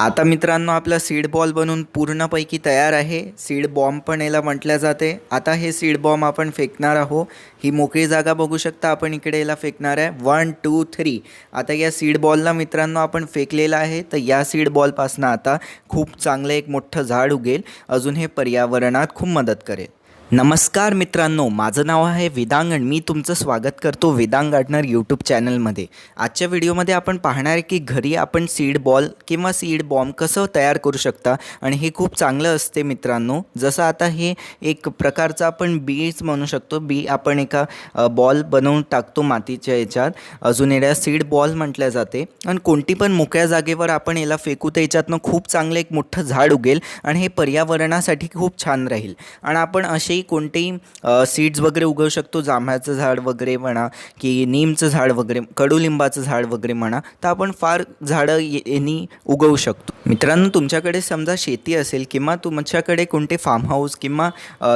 आता मित्रांनो आपला सीड बॉल बनून पूर्णपैकी तयार आहे. सीड बॉम्ब पण याला म्हटल्या जाते. आता हे सीड बॉम्ब आपण फेकणार आहो ही मोकळी जागा बघू शकता आपण. इकडे याला फेकणार आहे. वन टू थ्री आता या सीड बॉलला मित्रांनो आपण फेकलेला आहे. तर या सीड बॉलपासनं आता खूप चांगलं एक मोठं झाड उगेल. अजून हे पर्यावरणात खूप मदत करेल. नमस्कार मित्रांनो माझं नाव आहे वेदांगण. मी तुमचं स्वागत करतो वेदांग गार्डनर यूट्यूब चॅनलमध्ये. आजच्या व्हिडिओमध्ये आपण पाहणार आहे की घरी आपण सीड बॉल किंवा सीड बॉम्ब कसं तयार करू शकता आणि हे खूप चांगलं असते मित्रांनो. जसं आता हे एक प्रकारचं आपण बीज म्हणू शकतो. बी आपण एका बॉल बनवून टाकतो मातीच्या याच्यात. अजून याला सीड बॉल म्हटल्या जाते. आणि कोणती पण मोकळ्या जागेवर आपण याला फेकू तर याच्यातनं खूप चांगलं एक मोठं झाड उगेल आणि हे पर्यावरणासाठी खूप छान राहील. आणि आपण असेही कोणतेही सीड्स वगैरे उगवू शकतो जांभळाचं झाड वगैरे म्हणा की नीमचं झाड वगैरे कडुलिंबाचं झाड वगैरे म्हणा तर आपण फार झाडं यांनी उगवू शकतो. मित्रांनो तुमच्याकडे समजा शेती असेल किंवा तुमच्याकडे कोणते फार्म हाऊस किंवा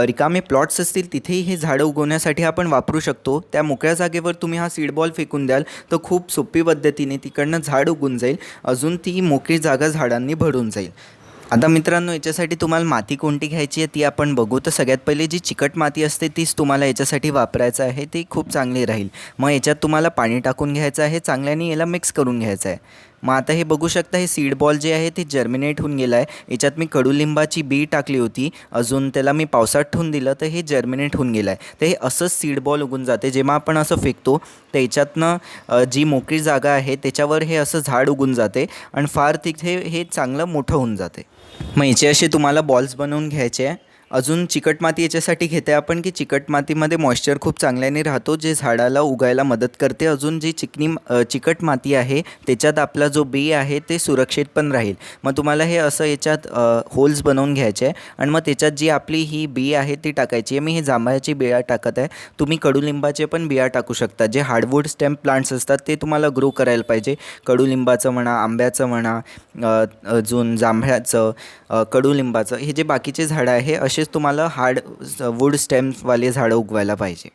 रिकामे प्लॉट्स असतील तिथेही हे झाडं उगवण्यासाठी आपण वापरू शकतो. त्या मोकळ्या जागेवर तुम्ही हा सीड बॉल फेकून द्याल तर खूप सोपी पद्धतीने तिकडनं झाड उगून जाईल. अजून ती मोकळी जागा झाडांनी भरून जाईल. आता मित्रांनो याच्यासाठी तुम्हाला माती कोणती घ्यायची आहे ती आपण बघू. तर सगळ्यात पहिले जी चिकट माती असते तीच तुम्हाला याच्यासाठी वापरायचं आहे. ती खूप चांगली राहील. मग याच्यात तुम्हाला पाणी टाकून घ्यायचं आहे. चांगल्याने याला मिक्स करून घ्यायचं आहे. मग आता हे बघू शकता हे सीड बॉल जे आहे ते जर्मिनेट होऊन गेलं आहे. याच्यात मी कडुलिंबाची बी टाकली होती. अजून त्याला मी पावसात ठेवून दिलं तर हे जर्मिनेट होऊन गेलं आहे. तर हे असंच सीड बॉल उगून जाते जेव्हा आपण असं फेकतो त्याच्यातनं जी मोकळी जागा आहे त्याच्यावर हे असं झाड उगून जाते आणि फार तिथे हे चांगलं मोठं होऊन जाते. मग याचे असे तुम्हाला बॉल्स बनवून घ्यायचे आहे. अजून चिकट माती याच्यासाठी घेते आपण की चिकट मातीमध्ये मॉइश्चर खूप चांगल्याने राहतो जे झाडाला उगायला मदत करते. अजून जी चिकनी चिकट माती आहे त्याच्यात आपला जो बी आहे ते सुरक्षित पण राहील. मग तुम्हाला हे असं याच्यात होल्स बनवून घ्यायचे आहे. आणि मग त्याच्यात जी आपली ही बी आहे ती टाकायची आहे. मी हे जांभळाची बिया टाकत आहे. तुम्ही कडुलिंबाचे पण बिया टाकू शकता. जे हार्डवूड स्टेम प्लांट्स असतात ते तुम्हाला ग्रो करायला पाहिजे. कडुलिंबाचं म्हणा आंब्याचं म्हणा अजून जांभळाचं कडुलिंबाचं हे जे बाकीचे झाडं आहे असेच तुम्हाला हार्ड वूड स्टेम्सवाले झाडं उगवायला पाहिजे.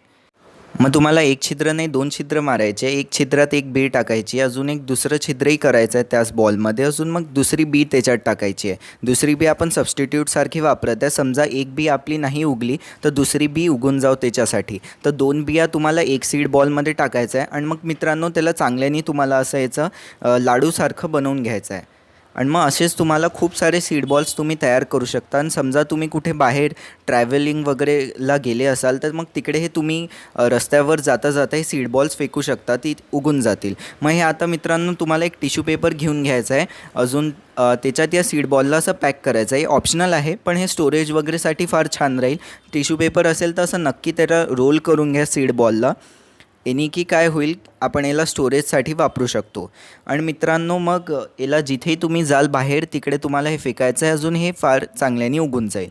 मग तुम्हाला एक छिद्र नाही दोन छिद्र मारायचे. एक छिद्रात एक बी टाकायची. अजून एक दुसरं छिद्रही करायचं आहे त्याच बॉलमध्ये. अजून मग दुसरी बी त्याच्यात टाकायची आहे. दुसरी बी आपण सबस्टिट्यूटसारखी वापरत आहे. समजा एक बी आपली नाही उगली तर दुसरी बी उगून जाऊ त्याच्यासाठी. तर दोन बिया तुम्हाला एक सीड बॉलमध्ये टाकायचं आहे. आणि मग मित्रांनो त्याला चांगल्याने तुम्हाला असं याचं लाडूसारखं बनवून घ्यायचं आहे. आणि मग असेच तुम्हाला खूप सारे सीड बॉल्स तुम्ही तयार करू शकता. आणि समजा तुम्ही कुठे बाहेर ट्रॅव्हलिंग वगैरेला गेले असाल तर मग तिकडे हे तुम्ही रस्त्यावर जाता जाता हे सीड बॉल्स फेकू शकता ती उगून जातील. मग हे आता मित्रांनो तुम्हाला एक टिश्यू पेपर घेऊन घ्यायचा आहे. अजून त्याच्यात या सीड बॉलला असं पॅक करायचं आहे. ऑप्शनल आहे पण हे स्टोरेज वगैरेसाठी फार छान राहील. टिश्यू पेपर असेल तर असं नक्की त्याला रोल करून घ्या सीड बॉलला एनी की काय होईल आपण याला स्टोरेजसाठी वापरू शकतो. आणि मित्रांनो मग याला जिथेही तुम्ही जाल बाहेर तिकडे तुम्हाला हे फेकायचं आहे अजून हे फार चांगल्याने उगून जाईल.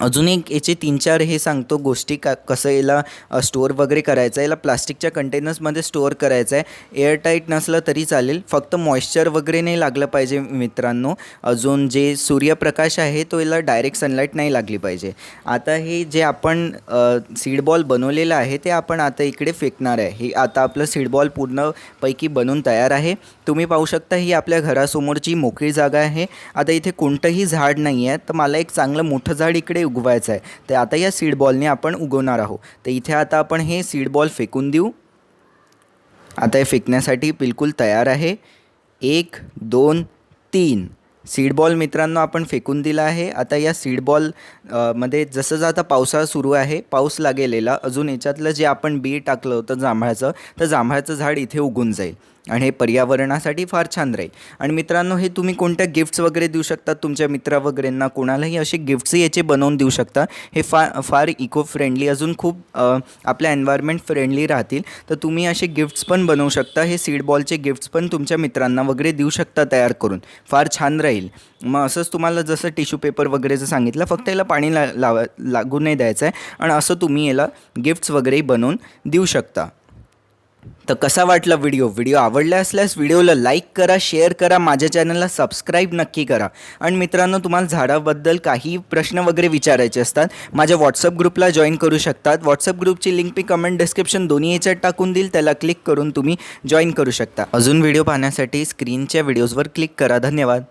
अजून एक याचे तीन चार हे सांगतो गोष्टी का कसं याला स्टोअर वगैरे करायचं आहे याला प्लास्टिकच्या कंटेनर्समध्ये स्टोअर करायचं आहे एअरटाईट नसलं तरी चालेल फक्त मॉइश्चर वगैरे नाही लागलं पाहिजे मित्रांनो. अजून जे सूर्यप्रकाश आहे तो याला डायरेक्ट सनलाईट नाही लागली पाहिजे. आता हे जे आपण सीडबॉल बनवलेलं आहे ते आपण आता इकडे फेकणार आहे. हे आता आपलं सीडबॉल पूर्णपैकी बनून तयार आहे. तुम्ही पाहू शकता ही आपल्या घरासमोरची मोकळी जागा आहे. आता इथे कोणतंही झाड नाही आहे तर मला एक चांगलं मोठं झाड इकडे उगवायचं आहे. तर आता या सीड बॉलने आपण उगवणार आहोत. तर इथे आता आपण हे सीड बॉल फेकून देऊ. आता हे फेकण्यासाठी बिलकुल तयार आहे. एक दोन तीन. सीड बॉल मित्रांनो आपण फेकून दिला आहे. आता या सीड बॉलमध्ये जसं जसं आता पावसाळा सुरू आहे पाऊस लागेलेला अजून याच्यातलं जे आपण बी टाकलं होतं जांभळाचं तर जांभळाचं झाड इथे उगून जाईल. आणि हे पर्यावरणासाठी फार छान राहील. आणि मित्रांनो हे तुम्ही कोणत्या गिफ्ट्स वगैरे देऊ शकता? तुमच्या मित्रा वगैरेंना कोणालाही असे गिफ्ट्स याचे बनवून देऊ शकता. हे फा फार इको फ्रेंडली अजून खूप आपल्या एन्व्हायरमेंट फ्रेंडली राहतील. तर तुम्ही असे गिफ्ट्स पण बनवू शकता. हे सीड बॉलचे गिफ्ट्स पण तुमच्या मित्रांना वगैरे देऊ शकता तयार करून. फार छान राहील. मग असंच तुम्हाला जसं टिश्यू पेपर वगैरेचं सांगितलं फक्त याला पाणी ला लावा लागू नाही द्यायचं आहे आणि असं तुम्ही याला गिफ्ट्स वगैरे बनवून देऊ शकता. तर कसा वाटला व्हिडिओ व्हिडिओ आवडला असल्यास व्हिडिओला लाईक करा शेअर करा माझ्या चॅनलला सबस्क्राईब नक्की करा. आणि मित्रांनो तुम्हाला झाडाबद्दल काही प्रश्न वगैरे विचारायचे असतात माझ्या व्हॉट्सअप ग्रुपला जॉईन करू शकतात. व्हॉट्सअप ग्रुपची लिंक मी कमेंट डिस्क्रिप्शन दोन्ही याच्यात टाकून देईल त्याला क्लिक करून तुम्ही जॉईन करू शकता. अजून व्हिडिओ पाहण्यासाठी स्क्रीनच्या व्हिडिओजवर क्लिक करा. धन्यवाद.